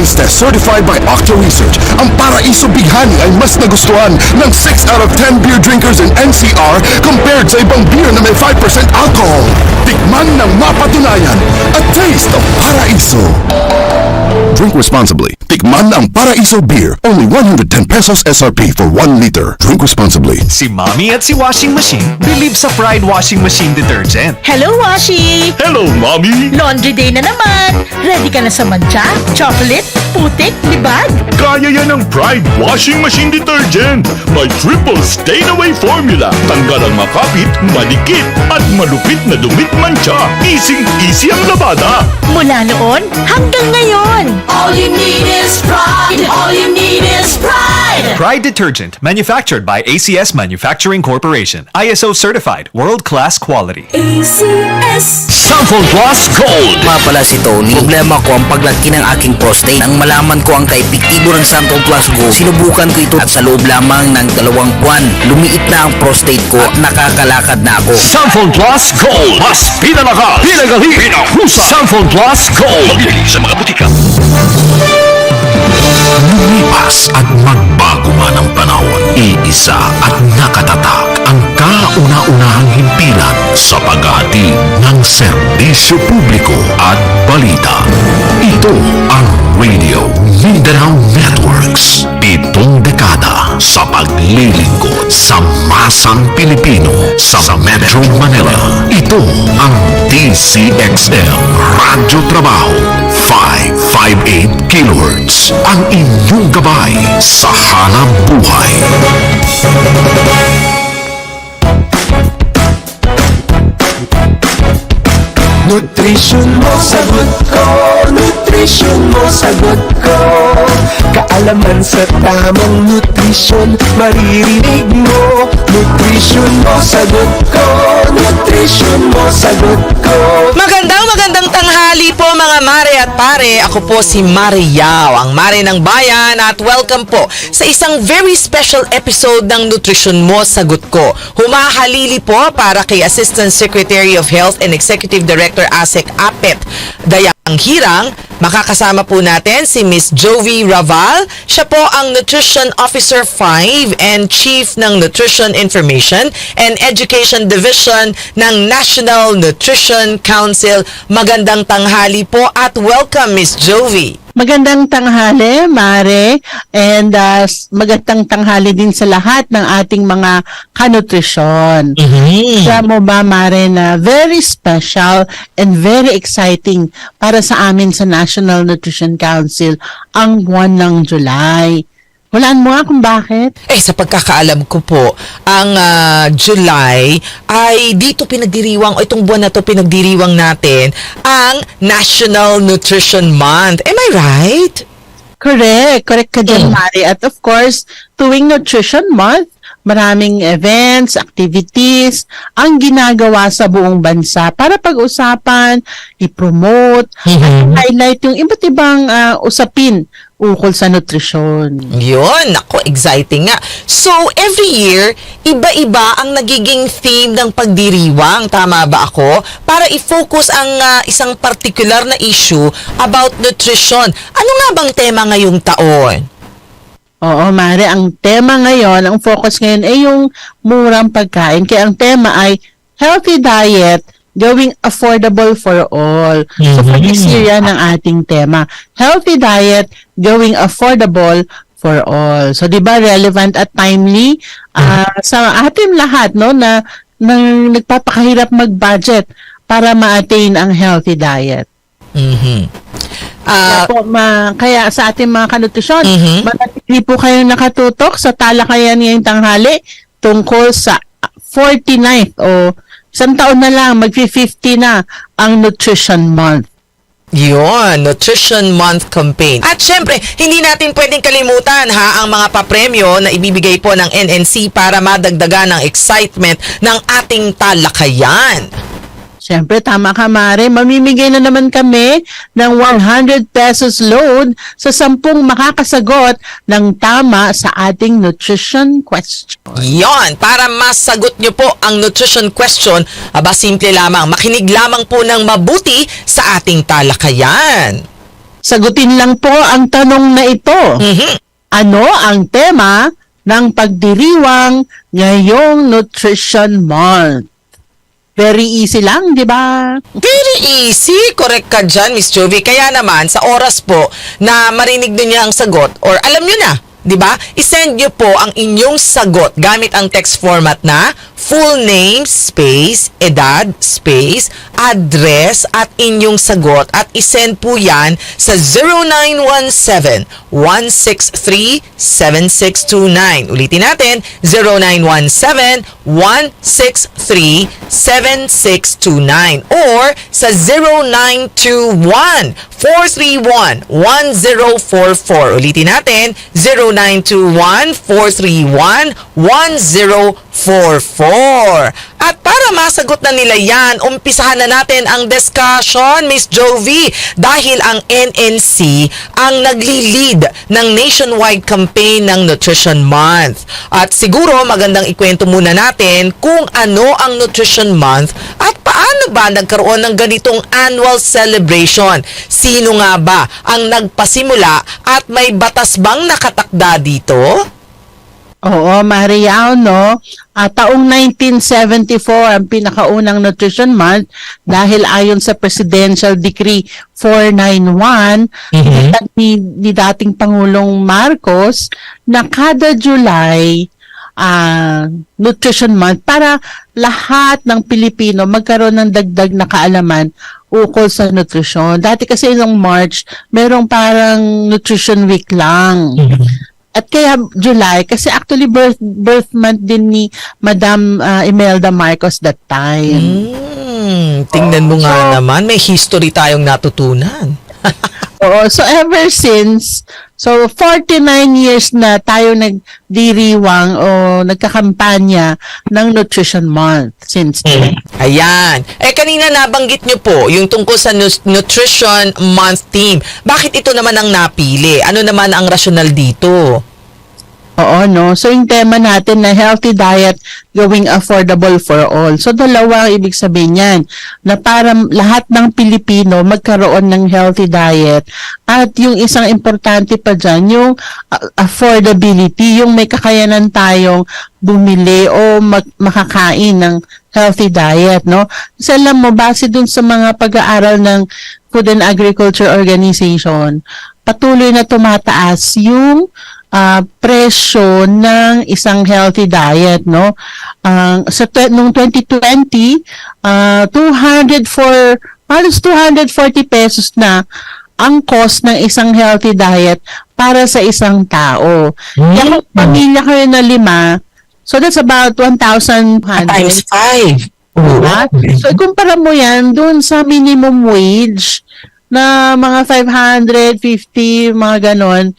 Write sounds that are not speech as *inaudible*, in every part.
taste test certified by Octo Research, ang Paraiso Bighani ay mas nagustuhan ng 6 out of 10 beer drinkers in NCR compared sa ibang beer na may 5% alcohol. Tikman ng mapatunayan, a taste of Paraiso. Drink responsibly. Tikman ang Paraiso Beer. Only 110 pesos SRP for 1 liter. Drink responsibly. Si Mommy at si Washing Machine believe sa Pride Washing Machine Detergent. Hello, Washi! Hello, Mommy! Laundry day na naman! Ready ka na sa mancha, chocolate, putik, libag? Kaya yan ng Pride Washing Machine Detergent. May triple stain-away formula. Tanggal ang makapit, malikit, at malupit na dumit mancha. Easy-easy ang labada. Mula noon hanggang ngayon! All you need is pride. All you need is pride. Pride Detergent, manufactured by ACS Manufacturing Corporation. ISO certified, world-class quality. ACS. Sample Plus Gold! Nga pala si Tony. Problema ko ang paglaki ng aking prostate. Nang malaman ko ang kaepektibo ng Santon Plus Go, sinubukan ko ito at sa loob lamang ng dalawang buwan, lumiit na ang prostate ko at nakakalakad na ako. Sample Plus Gold! Mas pinalaga, pinagali, pinahusa! Sample Plus Gold! Mabili sa mga butika. Lumipas at magbago man ang panahon, iisa at nakatatak ang kauna-unahang himpilan sa paghahatid ng serbisyo publiko at balita. Ito ang Radio Mindanao Networks. Pitong dekada sa paglilingkod sa masang Pilipino sa Metro Manila. Ito ang DCXM Radyo Trabaho 558 kHz. Ang inyong gabay sa hanap buhay. Nutrition mo sagot ko Nutrition mo sagot ko Kaalaman sa tamang nutrisyon Maririnig mo Nutrition mo sagot ko Nutrition mo sagot ko Magandang magandang tanghali po mga mare at pare. Ako po si Mare Yao, ang mare ng bayan at welcome po sa isang very special episode ng Nutrition Mo Sagot Ko. Humahalili po para kay Assistant Secretary of Health and Executive Director ASEC APEP, Dayang Hirang. Makakasama po natin si Miss Jovi Raval. Siya po ang Nutrition Officer 5 and Chief ng Nutrition Information and Education Division ng National Nutrition Council. Magandang tanghali po at welcome Miss Jovi. Magandang tanghali, Mare, and uh, magandang tanghali din sa lahat ng ating mga kanutrisyon. Alam mo ba, Mare, na very special and very exciting para sa amin sa National Nutrition Council ang buwan ng July. Hulaan mo nga kung bakit? Eh, sa pagkakaalam ko po, ang ah, July ay dito pinagdiriwang, o itong buwan na to pinagdiriwang natin, ang National Nutrition Month. Am I right? Correct. Correct ka dyan, Mm. Mari. At of course, tuwing Nutrition Month, maraming events, activities ang ginagawa sa buong bansa para pag-usapan, i-promote, at highlight yung iba't ibang ah, usapin ukol sa nutrisyon. Yun, ako, exciting nga. So, every year, iba-iba ang nagiging theme ng pagdiriwang. Tama ba ako? Para i-focus ang ah, isang particular na issue about nutrition. Ano nga bang tema ngayong taon? Oo, Mari, ang tema ngayon, ang focus ngayon ay yung murang pagkain. Kaya ang tema ay healthy diet going affordable for all. So for this year yan ang ating tema. Healthy diet going affordable for all. So 'di ba relevant at timely ah, sa ating lahat no na nang nagpapakahirap mag-budget para ma-attain ang healthy diet. Mhm. Kaya Ah, po, ma, kaya sa ating mga kanutrisyon, Mhm. manatili po kayong nakatutok sa talakayan ngayong tanghali tungkol sa 49th o isang taon na lang, mag-50 na ang Nutrition Month. Yun, Nutrition Month Campaign. At syempre, hindi natin pwedeng kalimutan ha ang mga papremyo na ibibigay po ng NNC para madagdagan ng excitement ng ating talakayan. Siyempre, tama ka, Mare. Mamimigay na naman kami ng 100 pesos load sa sampung makakasagot ng tama sa ating nutrition question. Yon, para masagot nyo po ang nutrition question, aba simple lamang, makinig lamang po ng mabuti sa ating talakayan. Sagutin lang po ang tanong na ito. Mhm. Ano ang tema ng pagdiriwang ngayong Nutrition Month? Very easy lang, di ba? Very easy. Correct ka dyan, Miss Jovi. Kaya naman, sa oras po na marinig nyo niya ang sagot, or alam nyo na, di ba? Isend nyo po ang inyong sagot gamit ang text format na full name, space, edad, space, address, at inyong sagot. At isend po yan sa 0917-163-7629. Ulitin natin, 0917-163-7629 or sa 0921-431-1044. Ulitin natin, 0921-431-1044. At para masagot na nila yan, umpisahan na natin ang discussion, Miss Jovi, dahil ang NNC ang nagli-lead ng nationwide campaign ng Nutrition Month. At siguro magandang ikwento muna natin kung ano ang Nutrition Month at paano ba nagkaroon ng ganitong annual celebration? Sino nga ba ang nagpasimula at may batas bang nakatakda dito? Oo, Mariao, no? Ah, taong 1974 ang pinakaunang Nutrition Month dahil ayon sa Presidential Decree 491 itatag ni, ni dating Pangulong Marcos na kada July ah, Nutrition Month para lahat ng Pilipino magkaroon ng dagdag na kaalaman ukol sa nutrisyon. Dati kasi noong March, merong parang Nutrition Week lang. At kaya July, kasi actually birth, birth month din ni Madam uh, Imelda Marcos that time. Hmm, tingnan mo nga naman, may history tayong natutunan. *laughs* Oo, so ever since, so 49 years na tayo nagdiriwang o nagkakampanya ng Nutrition Month since then. Ayan. Eh, kanina nabanggit nyo po yung tungkol sa nu- Nutrition Month theme. Bakit ito naman ang napili? Ano naman ang rasyonal dito? Oo, no? So, yung tema natin na healthy diet going affordable for all. So, dalawa ang ibig sabihin yan. Na para lahat ng Pilipino magkaroon ng healthy diet. At yung isang importante pa dyan, yung uh, affordability, yung may kakayanan tayong bumili o mag- makakain ng healthy diet, no? Kasi alam mo, base dun sa mga pag-aaral ng Food and Agriculture Organization, patuloy na tumataas yung ah, presyo ng isang healthy diet, no? Ang sa nung 2020, ah 200 for halos 240 pesos na ang cost ng isang healthy diet para sa isang tao. Kaya kung pamilya kayo na lima, so that's about 1,100. Times 5. Diba? So, ikumpara mo yan dun sa minimum wage na mga 550, mga ganon.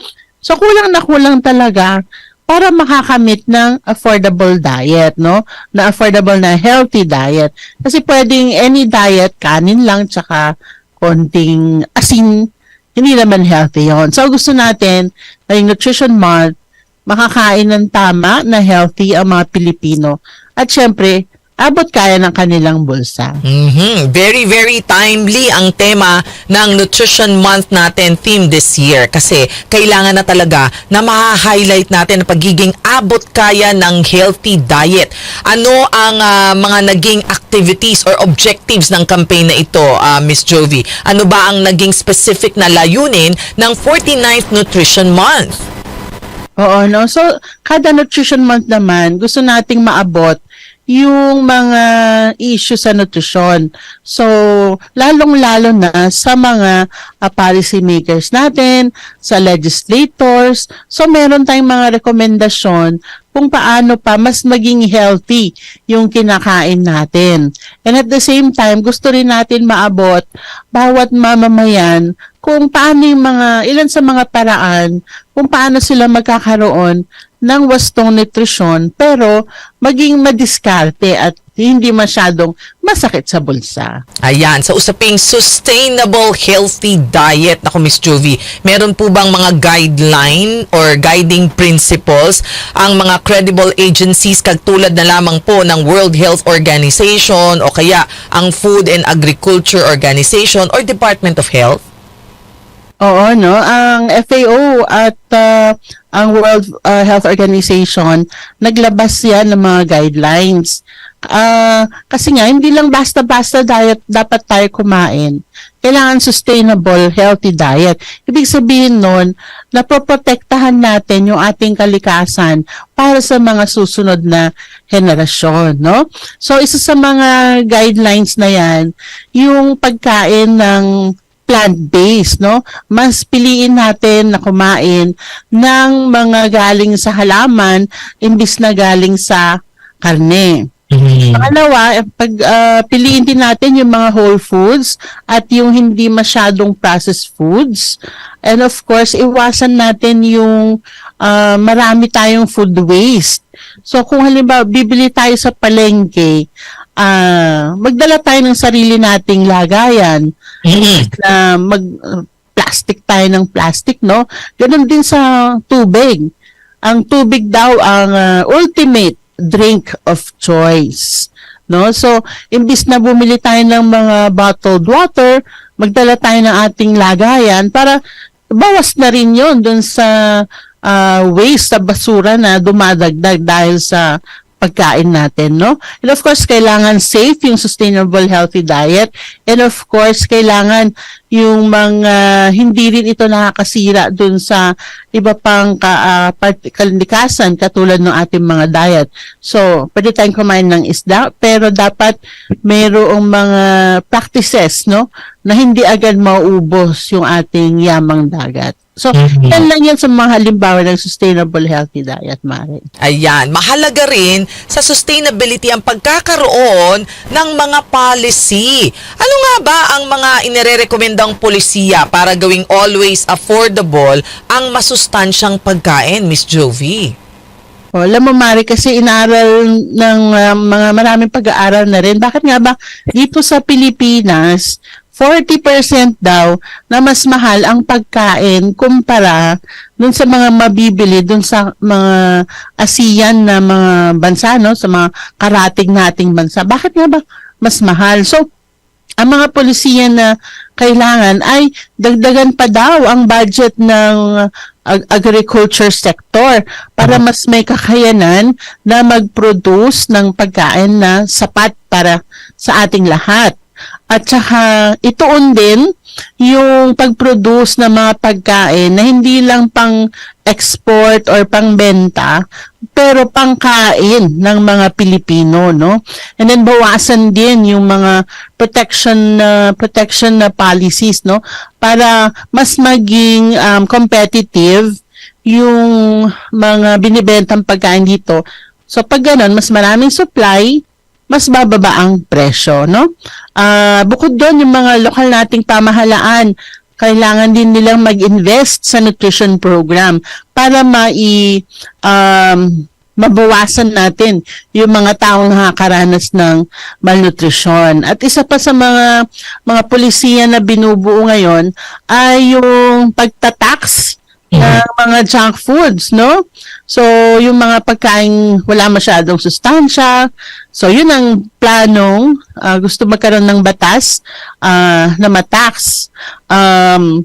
So, kulang na kulang talaga para makakamit ng affordable diet, no? Na affordable na healthy diet. Kasi pwedeng any diet, kanin lang, tsaka konting asin, hindi naman healthy yon. So, gusto natin, ngayong Nutrition Month, makakain ng tama na healthy ang mga Pilipino. At syempre, abot kaya ng kanilang bulsa. Mhm. Very, very timely ang tema ng Nutrition Month natin theme this year kasi kailangan na talaga na ma-highlight natin ang pagiging abot kaya ng healthy diet. Ano ang ah, mga naging activities or objectives ng campaign na ito, ah, Miss Jovi? Ano ba ang naging specific na layunin ng 49th Nutrition Month? Oo, no? So, kada nutrition month naman, gusto nating maabot yung mga issue sa nutrisyon. So, lalong-lalo na sa mga uh, policy makers natin, sa legislators. So, meron tayong mga rekomendasyon kung paano pa mas maging healthy yung kinakain natin. And at the same time, gusto rin natin maabot bawat mamamayan kung paano yung mga, ilan sa mga paraan, kung paano sila magkakaroon ng wastong nutrisyon pero maging madiskarte at hindi masyadong masakit sa bulsa. Ayan, sa usaping sustainable healthy diet, ako Miss Jovi, meron po bang mga guideline or guiding principles ang mga credible agencies kagtulad na lamang po ng World Health Organization o kaya ang Food and Agriculture Organization or Department of Health? Oo, no? Ang FAO at uh, ang World uh, Health Organization, naglabas yan ng mga guidelines. Ah, kasi nga, hindi lang basta-basta diet dapat tayo kumain. Kailangan sustainable, healthy diet. Ibig sabihin nun, napoprotektahan natin yung ating kalikasan para sa mga susunod na henerasyon, no? So, isa sa mga guidelines na yan, yung pagkain ng plant-based, no? Mas piliin natin na kumain ng mga galing sa halaman imbis na galing sa karne. Pangalawa, eh, pag ah, piliin din natin yung mga whole foods at yung hindi masyadong processed foods. And of course, iwasan natin yung ah, marami tayong food waste. So kung halimbawa bibili tayo sa palengke, ah magdala tayo ng sarili nating lagayan na mag uh, plastic tayo ng plastic, no? Ganun din sa tubig. Ang tubig daw ang uh, ultimate drink of choice. No? So, imbis na bumili tayo ng mga bottled water, magdala tayo ng ating lagayan para bawas na rin yon dun sa uh, waste sa basura na dumadagdag dahil sa pagkain natin, no? And of course, kailangan safe yung sustainable healthy diet. And of course, kailangan yung mga hindi rin ito nakakasira dun sa iba pang ka, ah, part- kalikasan katulad ng ating mga diet. So, pwede tayong kumain ng isda, pero dapat mayroong mga practices, no? Na hindi agad mauubos yung ating yamang dagat. So, yan lang yan sa mga halimbawa ng sustainable healthy diet, Mare. Ayan, mahalaga rin sa sustainability ang pagkakaroon ng mga policy. Ano nga ba ang mga inirekomendang polisiya para gawing always affordable ang masustansyang pagkain, Miss Jovi? O, alam mo, Mari, kasi inaral ng uh, mga maraming pag-aaral na rin. Bakit nga ba dito sa Pilipinas, 40% daw na mas mahal ang pagkain kumpara dun sa mga mabibili dun sa mga ASEAN na mga bansa, no? Sa mga karating nating bansa. Bakit nga ba mas mahal? So, ang mga polisiya na kailangan ay dagdagan pa daw ang budget ng ag- agriculture sector para mas may kakayanan na mag-produce ng pagkain na sapat para sa ating lahat. At saka ituon din yung pag-produce ng mga pagkain na hindi lang pang export or pang benta pero pangkain ng mga Pilipino no? And then bawasan din yung mga protection na protection na policies no? Para mas maging um, competitive yung mga binibentang pagkain dito. So pag ganun mas maraming supply mas bababa ang presyo, no? Ah, bukod doon yung mga lokal nating pamahalaan, kailangan din nilang mag-invest sa nutrition program para mai um, mabawasan natin yung mga taong nakakaranas ng malnutrition. At isa pa sa mga mga polisiya na binubuo ngayon ay yung pagtatax ng mga junk foods, no? So, yung mga pagkain wala masyadong sustansya. So, yun ang planong ah, gusto magkaroon ng batas ah, na matax. Um,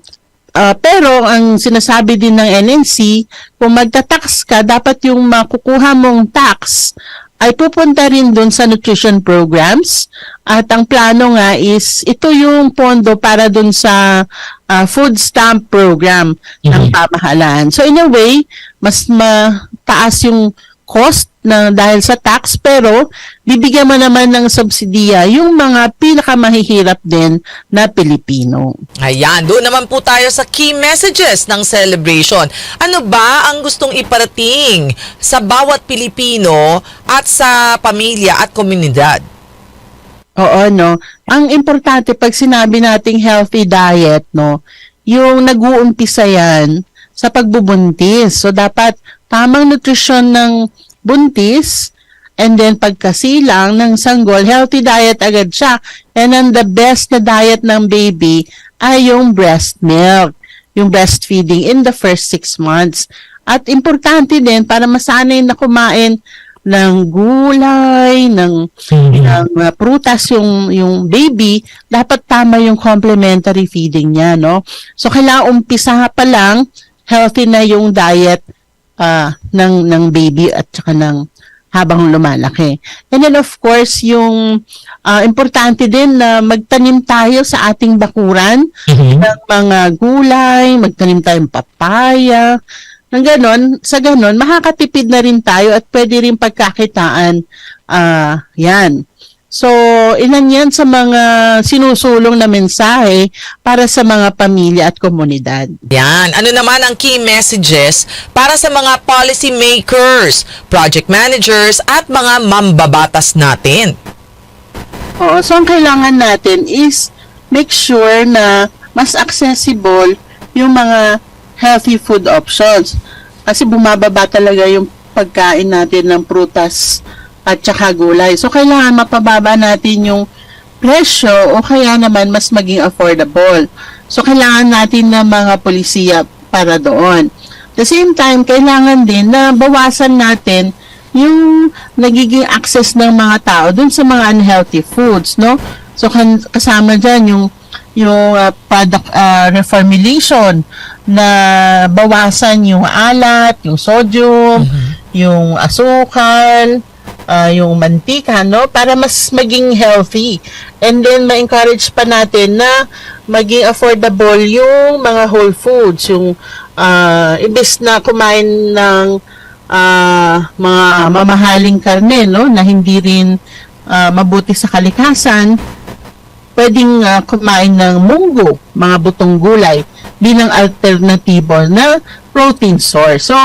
ah, pero ang sinasabi din ng NNC, kung magta-tax ka, dapat yung makukuha mong tax ay pupunta rin dun sa nutrition programs. At ang plano nga is, ito yung pondo para dun sa ah, food stamp program ng pamahalaan. So in a way, mas mataas yung cost na dahil sa tax pero bibigyan mo naman ng subsidiya yung mga pinakamahihirap din na Pilipino. Ayan, doon naman po tayo sa key messages ng celebration. Ano ba ang gustong iparating sa bawat Pilipino at sa pamilya at komunidad? Oo, no. Ang importante pag sinabi nating healthy diet, no, yung nag-uumpisa yan sa pagbubuntis. So, dapat tamang nutrisyon ng buntis and then pagkasilang ng sanggol, healthy diet agad siya. And then the best na diet ng baby ay yung breast milk, yung breastfeeding in the first six months. At importante din para masanay na kumain ng gulay, ng ng uh, prutas yung yung baby, dapat tama yung complementary feeding niya, no? So kailangan umpisa pa lang healthy na yung diet ah, ng ng baby at saka ng habang lumalaki. And then of course, yung ah, importante din na magtanim tayo sa ating bakuran ng mga gulay, magtanim tayong papaya, ng ganon, sa ganon, makakatipid na rin tayo at pwede rin pagkakitaan. ah yan. So, ilan yan sa mga sinusulong na mensahe para sa mga pamilya at komunidad. Yan. Ano naman ang key messages para sa mga policy makers, project managers, at mga mambabatas natin? Oo, so ang kailangan natin is make sure na mas accessible yung mga healthy food options. Kasi bumababa talaga yung pagkain natin ng prutas at saka gulay. So kailangan mapababa natin yung presyo o kaya naman mas maging affordable. So kailangan natin ng mga polisiya para doon. The same time, kailangan din na bawasan natin yung nagiging access ng mga tao dun sa mga unhealthy foods, no? So kasama dyan yung yung uh, product uh, reformulation na bawasan yung alat, yung sodium, yung asukal, uh, yung mantika, no? Para mas maging healthy. And then, ma-encourage pa natin na maging affordable yung mga whole foods, yung uh, ibis na kumain ng ah, mga mamahaling karne, no? Na hindi rin ah, mabuti sa kalikasan, pwedeng ah, kumain ng munggo, mga butong gulay, bilang alternatibo na protein source. So,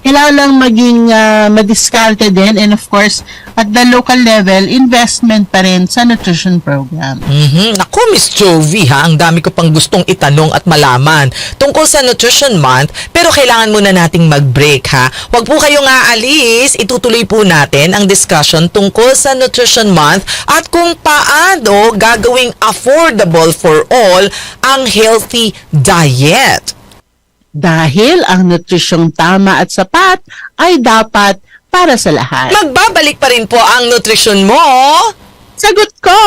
kailangan lang maging uh, madiskarte din and of course, at the local level, investment pa rin sa nutrition program. Mhm. Naku, Miss Jovi ha, ang dami ko pang gustong itanong at malaman tungkol sa Nutrition Month, pero kailangan muna nating mag-break ha. Huwag po kayong aalis, itutuloy po natin ang discussion tungkol sa Nutrition Month at kung paano gagawing affordable for all ang healthy diet. Dahil ang nutrisyong tama at sapat ay dapat para sa lahat. Magbabalik pa rin po ang nutrisyon mo. Sagot ko!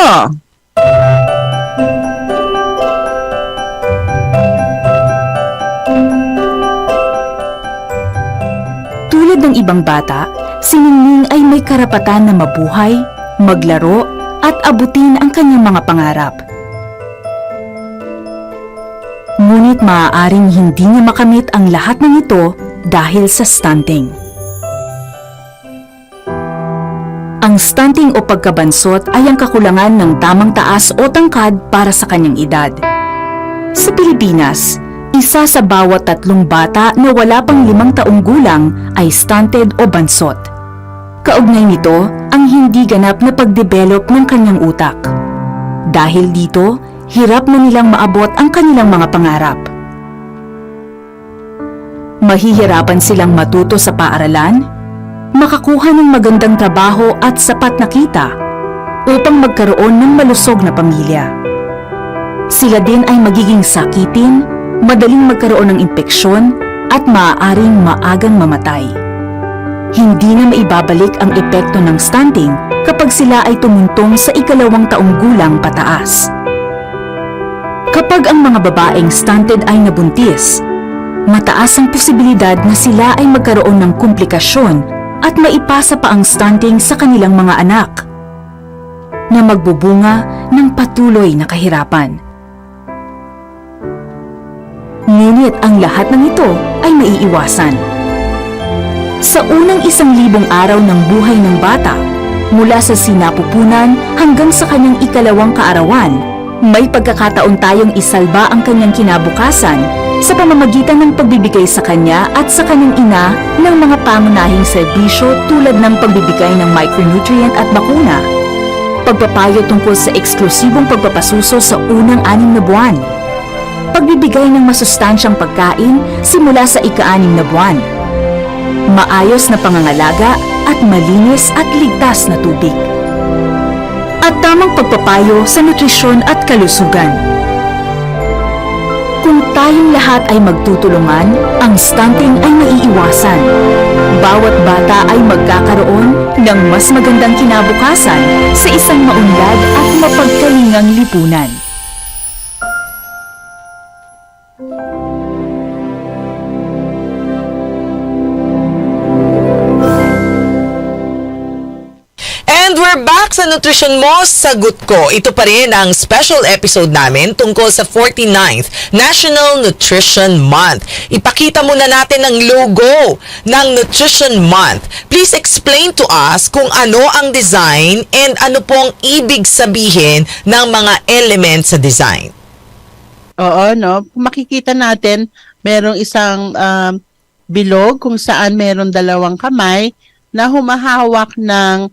Tulad ng ibang bata, si Ningning ay may karapatan na mabuhay, maglaro, at abutin ang kanyang mga pangarap. Ngunit maaaring hindi niya makamit ang lahat ng ito dahil sa stunting. Ang stunting o pagkabansot ay ang kakulangan ng tamang taas o tangkad para sa kanyang edad. Sa Pilipinas, isa sa bawat tatlong bata na wala pang limang taong gulang ay stunted o bansot. Kaugnay nito ang hindi ganap na pagdevelop ng kanyang utak. Dahil dito, hirap na nilang maabot ang kanilang mga pangarap. Mahihirapan silang matuto sa paaralan, makakuha ng magandang trabaho at sapat na kita upang magkaroon ng malusog na pamilya. Sila din ay magiging sakitin, madaling magkaroon ng impeksyon at maaaring maagang mamatay. Hindi na maibabalik ang epekto ng stunting kapag sila ay tumuntong sa ikalawang taong gulang pataas. Kapag ang mga babaeng stunted ay nabuntis, mataas ang posibilidad na sila ay magkaroon ng komplikasyon at maipasa pa ang stunting sa kanilang mga anak na magbubunga ng patuloy na kahirapan. Ngunit ang lahat ng ito ay maiiwasan. Sa unang isang libong araw ng buhay ng bata, mula sa sinapupunan hanggang sa kanyang ikalawang kaarawan, may pagkakataon tayong isalba ang kanyang kinabukasan sa pamamagitan ng pagbibigay sa kanya at sa kanyang ina ng mga pangunahing serbisyo tulad ng pagbibigay ng micronutrient at bakuna, pagpapayo tungkol sa eksklusibong pagpapasuso sa unang anim na buwan, pagbibigay ng masustansyang pagkain simula sa ika-anim na buwan, maayos na pangangalaga at malinis at ligtas na tubig. At tamang pagpapayo sa nutrisyon at kalusugan. Kung tayong lahat ay magtutulungan, ang stunting ay maiiwasan. bawat bata ay magkakaroon ng mas magandang kinabukasan sa isang maunlad at mapagkalingang lipunan. Back sa Nutrition Mo, Sagot Ko. Ito pa rin ang special episode namin tungkol sa 49th National Nutrition Month. Ipakita muna natin ang logo ng Nutrition Month. Please explain to us kung ano ang design and ano pong ibig sabihin ng mga elements sa design. Oo, no? Makikita natin, merong isang um, bilog kung saan meron dalawang kamay na humahawak ng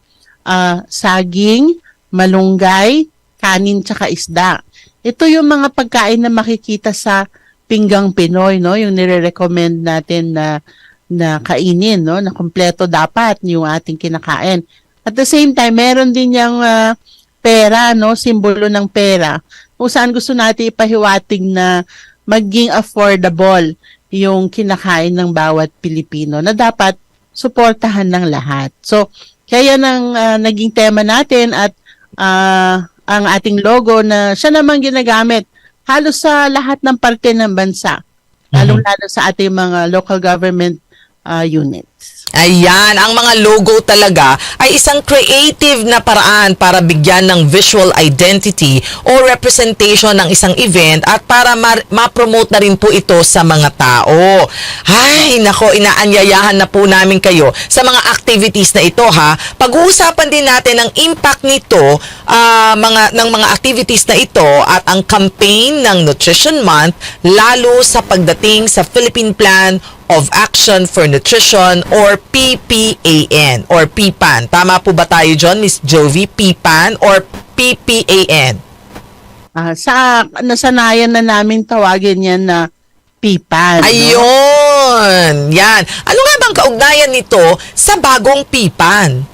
ah, saging, malunggay, kanin tsaka isda. Ito yung mga pagkain na makikita sa pinggang Pinoy, no? Yung nire-recommend natin na na kainin, no? Na kompleto dapat yung ating kinakain. At the same time, meron din yung ah, pera, no? Simbolo ng pera. Kung saan gusto natin ipahiwatig na maging affordable yung kinakain ng bawat Pilipino na dapat suportahan ng lahat. So, kaya nang ah, naging tema natin at ah, ang ating logo na siya naman ginagamit halos sa lahat ng parte ng bansa, lalong-lalo sa ating mga local government ah, units. Ayan, ang mga logo talaga ay isang creative na paraan para bigyan ng visual identity o representation ng isang event at para ma- ma-promote na rin po ito sa mga tao. Ay, nako, inaanyayahan na po namin kayo sa mga activities na ito ha. Pag-uusapan din natin ang impact nito ah, mga ng mga activities na ito at ang campaign ng Nutrition Month lalo sa pagdating sa Philippine Plan of Action for Nutrition or PPAN or PPAN. Tama po ba tayo John, Miss Jovi? PPAN or PPAN? Ah, sa nasanayan na namin tawagin yan na pipan. no? Ayun! Yan. Ano nga bang kaugnayan nito sa bagong PPAN?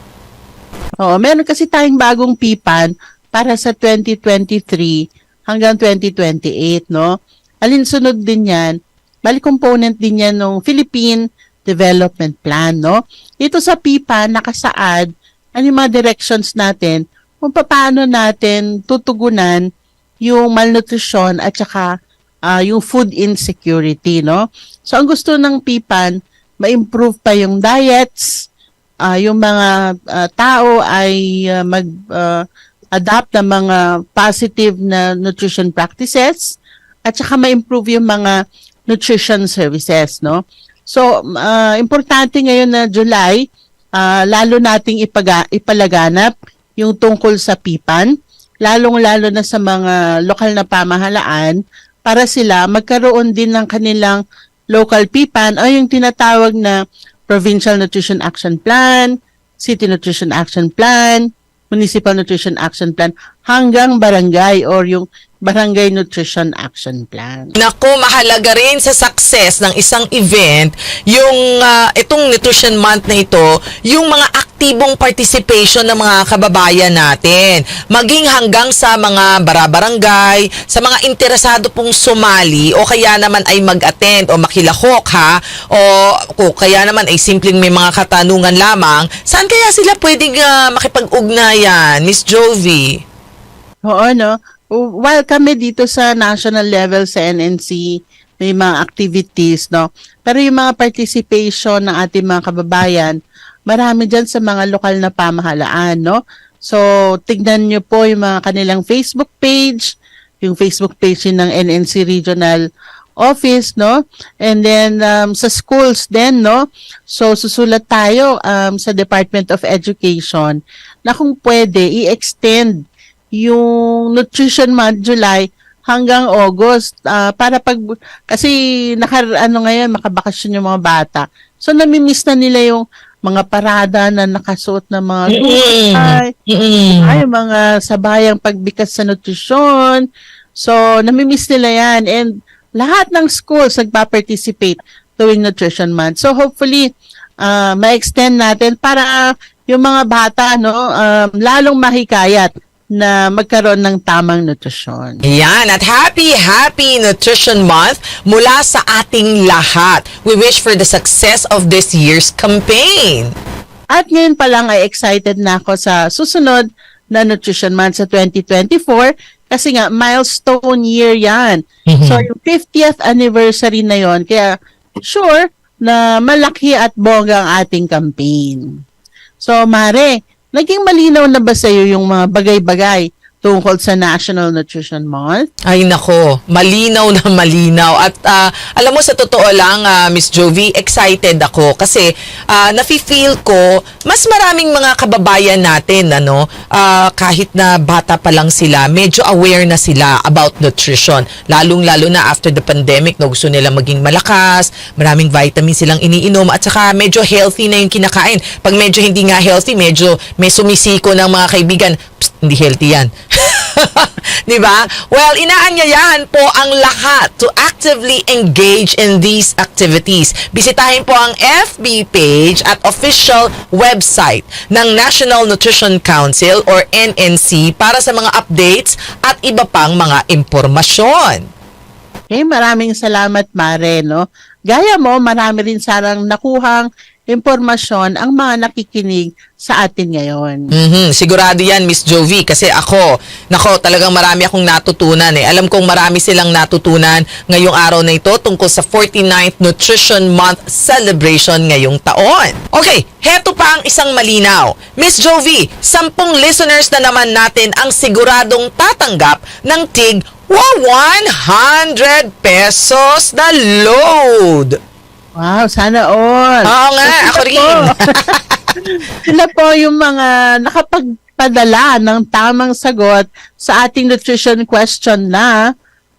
Oo, meron kasi tayong bagong pipan para sa 2023 hanggang 2028, no? Alinsunod din yan, bali component din yan ng Philippine Development Plan, no? Dito sa pipan, nakasaad ano yung mga directions natin kung paano natin tutugunan yung malnutrition at saka ah, yung food insecurity, no? So, ang gusto ng pipan, ma-improve pa yung diets, ah, yung mga ah, tao ay ah, mag ah, adapt ng mga positive na nutrition practices at saka ma-improve yung mga nutrition services, no? So, ah, importante ngayon na July, ah, lalo nating ipaga, ipalaganap yung tungkol sa PIPAN, lalong-lalo na sa mga lokal na pamahalaan para sila magkaroon din ng kanilang local PIPAN o yung tinatawag na Provincial Nutrition Action Plan, City Nutrition Action Plan, Municipal Nutrition Action Plan, hanggang barangay or yung Barangay Nutrition Action Plan. Nako, mahalaga rin sa success ng isang event, yung ah, itong Nutrition Month na ito, yung mga aktibong participation ng mga kababayan natin. Maging hanggang sa mga barabarangay, sa mga interesado pong sumali o kaya naman ay mag-attend o makilahok ha, o, o kaya naman ay simpleng may mga katanungan lamang, saan kaya sila pwedeng ah, makipag-ugnayan, Miss Jovi? Oo, no? While kami dito sa national level sa NNC, may mga activities, no? Pero yung mga participation ng ating mga kababayan, marami dyan sa mga lokal na pamahalaan, no? So, tignan nyo po yung mga kanilang Facebook page, yung Facebook page ng NNC Regional Office, no? And then, um, sa schools din, no? So, susulat tayo um, sa Department of Education na kung pwede, i-extend yung Nutrition Month July hanggang August ah, para pag kasi naka ano ngayon makabakasyon yung mga bata. So nami-miss na nila yung mga parada na nakasuot ng mga gulay, ay mga sabayang pagbikas sa nutrisyon. So nami-miss nila yan and lahat ng schools nagpa-participate tuwing Nutrition Month. So hopefully ah, ma-extend natin para yung mga bata no um, lalong mahikayat na magkaroon ng tamang nutrisyon. Yan, at happy, happy Nutrition Month mula sa ating lahat. We wish for the success of this year's campaign. At ngayon pa lang ay excited na ako sa susunod na Nutrition Month sa 2024 kasi nga milestone year yan. So yung 50th anniversary na yon kaya sure na malaki at bongga ang ating campaign. So Mare, naging malinaw na ba sa yung mga bagay-bagay tungkol sa National Nutrition Month? Ay nako, malinaw na malinaw. At ah, alam mo sa totoo lang, ah, Miss Jovi, excited ako kasi ah, nafi-feel ko mas maraming mga kababayan natin ano, ah, kahit na bata pa lang sila, medyo aware na sila about nutrition. Lalong-lalo na after the pandemic, no, gusto nila maging malakas, maraming vitamin silang iniinom at saka medyo healthy na yung kinakain. Pag medyo hindi nga healthy, medyo may sumisiko ng mga kaibigan, "Psst, hindi healthy yan. *laughs* *laughs* 'Di ba? Well, inaanyayahan po ang lahat to actively engage in these activities. Bisitahin po ang FB page at official website ng National Nutrition Council or NNC para sa mga updates at iba pang mga impormasyon. Okay, maraming salamat Mare, no? Gaya mo, marami rin sarang nakuhang impormasyon ang mga nakikinig sa atin ngayon. Mhm, sigurado yan Miss Jovi kasi ako, nako, talagang marami akong natutunan eh. Alam kong marami silang natutunan ngayong araw na ito tungkol sa 49th Nutrition Month celebration ngayong taon. Okay, heto pa ang isang malinaw. Miss Jovi, sampung listeners na naman natin ang siguradong tatanggap ng TIG wa 100 pesos na load. Wow, sana all. Oo nga, Sila ako rin. *laughs* Sila po yung mga nakapagpadala ng tamang sagot sa ating nutrition question na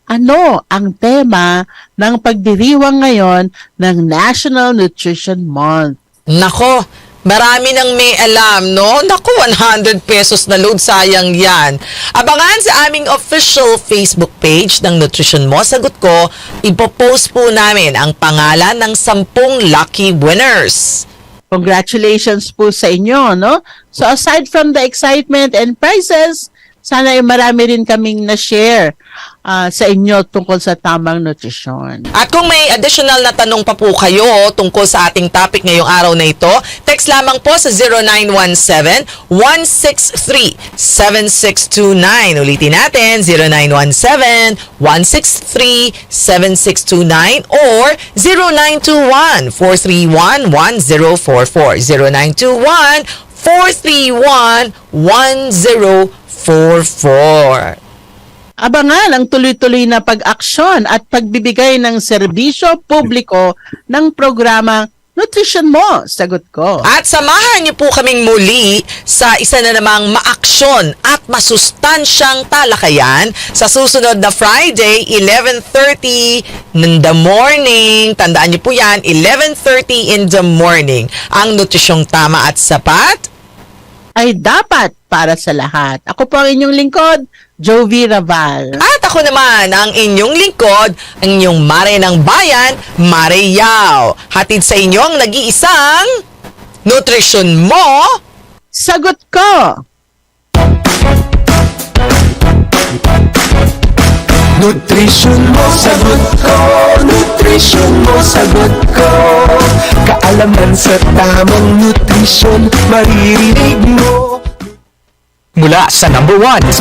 ano ang tema ng pagdiriwang ngayon ng National Nutrition Month. Nako, marami nang may alam, no? Nako, 100 pesos na load, sayang yan. Abangan sa aming official Facebook page ng Nutrition Mo. Sagot ko, ipopost po namin ang pangalan ng 10 lucky winners. Congratulations po sa inyo, no? So aside from the excitement and prizes, sana ay marami rin kaming na-share ah, sa inyo tungkol sa tamang nutrisyon. At kung may additional na tanong pa po kayo tungkol sa ating topic ngayong araw na ito, text lamang po sa 0917-163-7629. Ulitin natin, 0917-163-7629 or 0921-431-1044. 0921-431-1044. Abangan ang tuloy-tuloy na pag-aksyon at pagbibigay ng serbisyo publiko ng programang Nutrition Mo, sagot ko. At samahan niyo po kaming muli sa isa na namang maaksyon at masustansyang talakayan sa susunod na Friday, 11.30 in the morning. Tandaan niyo po yan, 11.30 in the morning. Ang nutrisyong tama at sapat. Ay dapat para sa lahat. Ako po ang inyong lingkod, Jovi Raval. At ako naman, ang inyong lingkod, ang inyong mare ng bayan, Mare Yao. Hatid sa inyo ang nag-iisang Nutrition Mo. Sagot ko! Nutrition mo sagot ko. Nutrition mo sagot ko. Kaalaman sa tamang nutrisyon Maririnig mo. Mula sa number 1